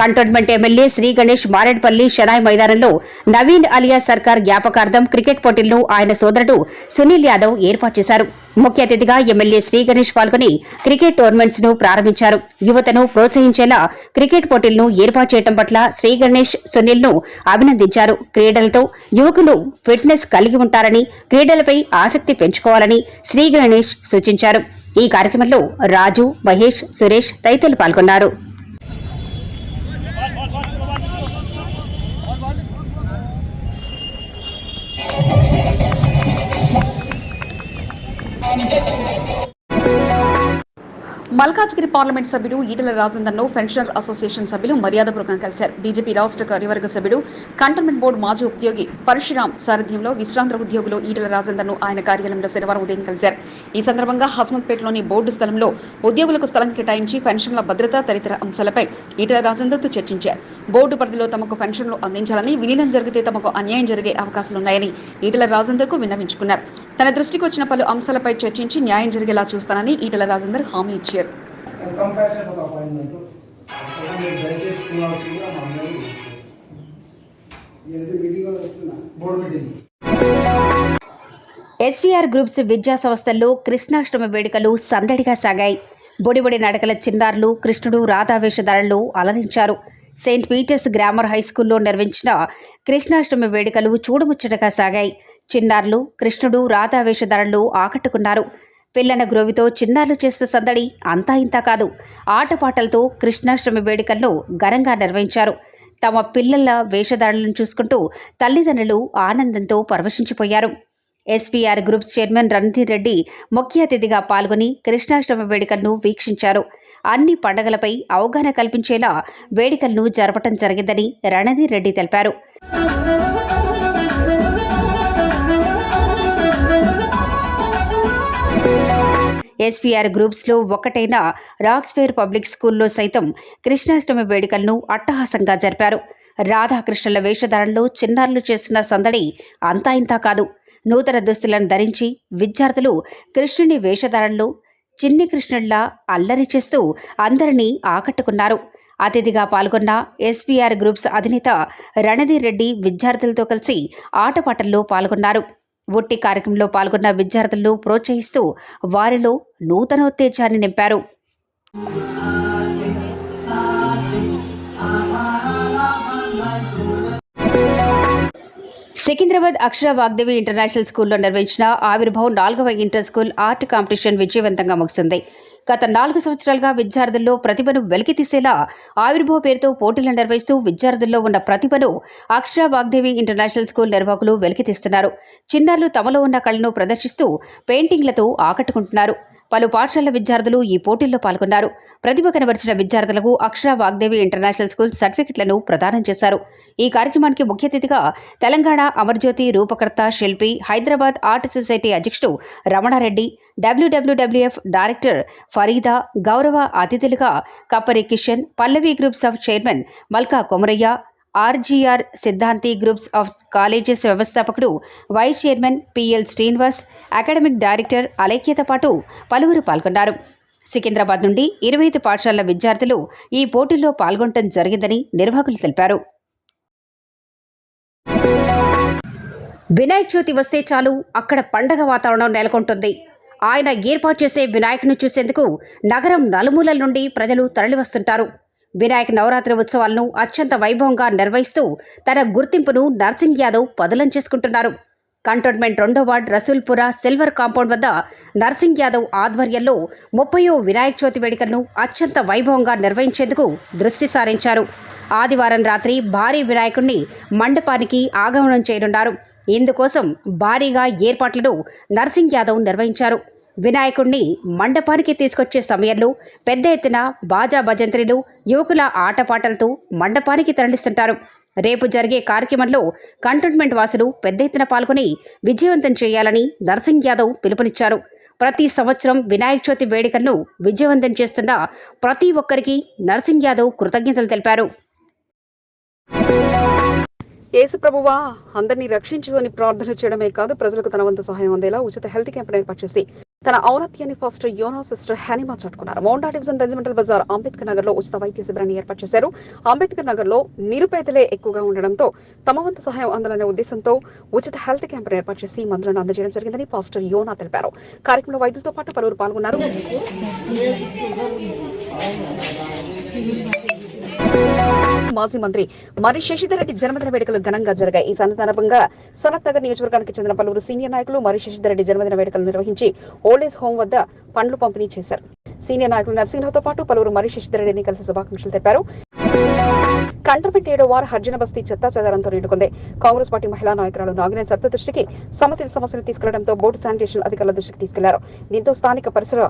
కంటోన్మెంట్ ఎమ్మెల్యే శ్రీ గణేష్ మారేడ్పల్లి షనాయ్ మైదానంలో నవీన్ అలియా సర్కార్ జ్ఞాపకార్థం క్రికెట్ పోటీలను ఆయన సోదరుడు సునీల్ యాదవ్ ఏర్పాటు చేశారు. ముఖ్య అతిథిగా ఎమ్మెల్యే శ్రీ గణేష్ పాల్గొని క్రికెట్ టోర్నమెంట్స్ను ప్రారంభించారు. యువతను ప్రోత్సహించేలా క్రికెట్ పోటీలను ఏర్పాటు చేయడం పట్ల శ్రీ గణేష్ సునీల్ను అభినందించారు. క్రీడలతో యువకులు ఫిట్నెస్ కలిగి ఉంటారని క్రీడలపై ఆసక్తి పెంచుకోవాలని శ్రీ గణేష్ సూచించారు. ఈ కార్యక్రమంలో రాజు మహేష్ సురేష్ తదితరులు పాల్గొన్నారు. మల్కాజ్గిరి పార్లమెంట్ సభ్యుడు ఈటల రాజేందర్ను పెన్షనర్ అసోసియేషన్ సభ్యులు మర్యాదపూర్వకంగా కలిశారు. బీజేపీ రాష్ట్ర కార్యవర్గ సభ్యుడు కంటోన్మెంట్ బోర్డు మాజీ ఉద్యోగి పరశురాం సారథ్యంలో విశ్రాంత ఉద్యోగులు ఈటల రాజేందర్ను ఆయన కార్యాలయంలో శనివారం ఉదయం కలిశారు. ఈ సందర్భంగా హస్మత్పేటలోని బోర్డు స్థలంలో ఉద్యోగులకు స్థలం కేటాయించి పెన్షన్ల భద్రత తదితర అంశాలపై ఈటల రాజేందర్తో చర్చించారు. బోర్డు పరిధిలో తమకు పెన్షన్లు అందించాలని విలీనం జరిగితే తమకు అన్యాయం జరిగే అవకాశాలున్నాయని ఈటల రాజేందర్కు విన్నవించుకున్నారు. తన దృష్టికి వచ్చిన పలు అంశాలపై చర్చించి న్యాయం జరిగేలా చూస్తానని ఈటల రాజేందర్ హామీ ఇచ్చారు. ఎస్వీఆర్ గ్రూప్స్ విద్యా సంస్థల్లో కృష్ణాష్టమి వేడుకలు సందడిగా సాగాయి. బొడిబొడి నడకల చిన్నారులు కృష్ణుడు రాధావేషధారులు అలరించారు. సెయింట్ పీటర్స్ గ్రామర్ హై స్కూల్లో నిర్వహించిన కృష్ణాష్టమి వేడుకలు చూడముచ్చటగా సాగాయి. చిన్నారులు కృష్ణుడు రాధావేషధారులు ఆకట్టుకున్నారు. పిల్లన గ్రోవితో చిన్నారులు చేస్తూ సందడి అంతా ఇంతా కాదు. ఆటపాటలతో కృష్ణాష్టమి వేడుకలను ఘనంగా నిర్వహించారు. తమ పిల్లల వేషధారులను చూసుకుంటూ తల్లిదండ్రులు ఆనందంతో పరవశించిపోయారు. SPR groups chairman Randhir Reddy ముఖ్య అతిథిగా పాల్గొని కృష్ణాష్టమి వేడుకలను వీక్షించారు. అన్ని పండగలపై అవగాహన కల్పించేలా వేడుకలను జరపటం జరిగిందని రణధీర్ రెడ్డి తెలిపారు. ఎస్వీఆర్ గ్రూప్స్లో ఒకటైన రాక్స్వేర్ పబ్లిక్ స్కూల్లో సైతం కృష్ణాష్టమి వేడుకలను అట్టహాసంగా జరిపారు. రాధాకృష్ణుల వేషధారణలో చిన్నారులు చేసిన సందడి అంతా ఇంతా కాదు. నూతన దుస్తులను ధరించి విద్యార్థులు కృష్ణుని వేషధారణలో చిన్ని కృష్ణుల్లా అల్లరి చేస్తూ అందరినీ ఆకట్టుకున్నారు. అతిథిగా పాల్గొన్న ఎస్వీఆర్ గ్రూప్స్ అధినేత రణధీర్ రెడ్డి విద్యార్థులతో కలిసి ఆటపాటల్లో పాల్గొన్నారు. ఒట్టి కార్యక్రమంలో పాల్గొన్న విద్యార్థులను ప్రోత్సహిస్తూ వారిలో నూతనోత్తేజాన్ని నింపారు. సికింద్రాబాద్ అక్షర వాగ్దేవి ఇంటర్నేషనల్ స్కూల్లో నిర్వహించిన ఆవిర్భావ్ నాలుగవ ఇంటర్ స్కూల్ ఆర్ట్ కాంపిటీషన్ విజయవంతంగా ముగిసింది. గత నాలుగు సంవత్సరాలుగా విద్యార్థుల్లో ప్రతిభను వెలికితీసేలా ఆవిర్భావ పేరుతో పోటీలు నిర్వహిస్తూ విద్యార్థుల్లో ఉన్న ప్రతిభను అక్షర వాగ్దేవి ఇంటర్నేషనల్ స్కూల్ నిర్వాహకులు వెలికితీస్తున్నారు చిన్నారులు తమలో ఉన్న కళను ప్రదర్శిస్తూ పెయింటింగ్లతో ఆకట్టుకుంటున్నారు. పలు పాఠశాలల విద్యార్థులు ఈ పోటీల్లో పాల్గొన్నారు. ప్రతిభ కనబరిచిన విద్యార్థులకు అక్షర వాగ్దేవి ఇంటర్నేషనల్ స్కూల్ సర్టిఫికెట్లను ప్రదానం చేశారు. ఈ కార్యక్రమానికి ముఖ్య అతిథిగా తెలంగాణ అమర్జ్యోతి రూపకర్త శిల్పి హైదరాబాద్ ఆర్ట్ సొసైటీ అధ్యక్షుడు రమణారెడ్డి డబ్ల్యూడబ్ల్యూడబ్ల్యూఎఫ్ డైరెక్టర్ ఫరీదా గౌరవ అతిథులుగా Kappari Kishan Pallavi groups of chairman Malka Komaraiah RGR Siddhanti groups of colleges వ్యవస్థాపకుడు vice chairman PL Srinivas academic director అలైక్యత పాటు పలువురు పాల్గొన్నారు. సికింద్రాబాద్ నుండి ఇరవై ఐదు పాఠశాలల విద్యార్థులు ఈ పోటీల్లో పాల్గొనడం జరిగిందని నిర్వాహకులు తెలిపారు. వినాయక చవితి వస్తే చాలు అక్కడ పండగ వాతావరణం నెలకొంటుంది. ఆయన ఏర్పాటు చేసే వినాయకుని చూసేందుకు నగరం నలుమూలల నుండి ప్రజలు తరలివస్తుంటారు. వినాయక నవరాత్రి ఉత్సవాలను అత్యంత వైభవంగా నిర్వహిస్తూ తన గుర్తింపును నర్సింగ్ యాదవ్ పదలం చేసుకుంటున్నారు. కంటోన్మెంట్ రెండో వార్డ్ రసూల్పుర సిల్వర్ కాంపౌండ్ వద్ద నర్సింగ్ యాదవ్ ఆధ్వర్యంలో ముప్పయో వినాయక చవితి వేడుకలను అత్యంత వైభవంగా నిర్వహించేందుకు దృష్టి సారించారు. ఆదివారం రాత్రి భారీ వినాయకుడిని మండపానికి ఆగమనం చేయనున్నారు. ఇందుకోసం భారీగా ఏర్పాట్లను నర్సింగ్ యాదవ్ నిర్వహించారు. వినాయకుణ్ణి మండపానికి తీసుకొచ్చే సమయంలో పెద్ద ఎత్తున బాజా భజంత్రిలు యువకుల ఆటపాటలతో మండపానికి తరలిస్తుంటారు. రేపు జరిగే కార్యక్రమంలో కంటోన్మెంట్ వాసులు పెద్ద ఎత్తున పాల్గొని విజయవంతం చేయాలని నర్సింగ్ యాదవ్ పిలుపునిచ్చారు. ప్రతి సంవత్సరం వినాయక చవితి వేడుకలను విజయవంతం చేస్తున్న ప్రతి ఒక్కరికి నర్సింగ్ యాదవ్ కృతజ్ఞతలు తెలిపారు. యేసు ప్రభువా అందరినీ రక్షించు అని ప్రార్థన చేయడమే కాదు ప్రజలకు తన వంతు సహాయం అందేలా ఉచిత హెల్త్ క్యాంప్ ఏర్పాటు చేసి తన ఔన్నత్యాన్ని ఫస్ట్ యోనా సిస్టర్ హనిమా చట్టుకున్నారు మౌండా డివిజన్ రెజిమెంటల్ బజార్ అంబేద్కర్ నగర్లో ఉచిత వైద్య శిబిరాన్ని ఏర్పాటు చేశారు. అంబేద్కర్ నగర్లో నిరుపేదలే ఎక్కువగా ఉండడంతో తమ వంతు సహాయం అందాలనే ఉద్దేశంతో ఉచిత హెల్త్ క్యాంప్ ఏర్పాటు చేసి మందులను అందజేయడం జరిగిందని పాస్టర్ యోనా తెలిపారు. కార్యక్రమంలో వైద్యులతో పాటు పలువురు పాల్గొన్నారు. మాజీ మంత్రి మరి శశిధర్రెడ్డి జన్మదిన వేడుకలు ఘనంగా జరిగాయి. ఈ సందర్భంగా సనత్నగర్ నియోజకవర్గానికి చెందిన పలువురు సీనియర్ నాయకులు మరి శశిధర్రెడ్డి జన్మదిన వేడుకలు నిర్వహించి ఓల్డేజ్ హోం వద్ద పండ్లు పంపిణీ చేశారు. సీనియర్ నాయకులు నరసింహరావుతో పాటు పలువురు మరి శశిధర్రెడ్డిని కలిసి శుభాకాంక్షలు తెలిపారు. కంటర్మెంట్ ఏడో వారు హర్జన బస్తీ చెత్తా చెదారంతో నిండుకుంది. కాంగ్రెస్ పార్టీ మహిళా నాయకురాలు నాగినేని సత్త దృష్టికి సమతి సమస్యలు తీసుకెళ్ళడంతో బోర్డు శానిటేషన్ అధికారుల దృష్టికి తీసుకెళ్ళారు. దీంతో స్థానిక పరిసర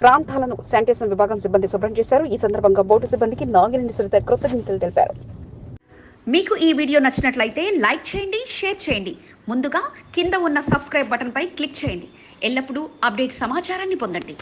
ప్రాంతాలను శానిటేషన్ విభాగం సిబ్బంది శుభ్రం చేశారు. ఈ సందర్భంగా బోటు సిబ్బందికి నాగిని సరిత కృతజ్ఞతలు తెలిపారు. మీకు ఈ వీడియో నచ్చినట్లయితే లైక్ చేయండి షేర్ చేయండి. ముందుగా కింద ఉన్న సబ్స్క్రైబ్ బటన్పై క్లిక్ చేయండి. ఎల్లప్పుడూ అప్డేట్ సమాచారాన్ని పొందండి.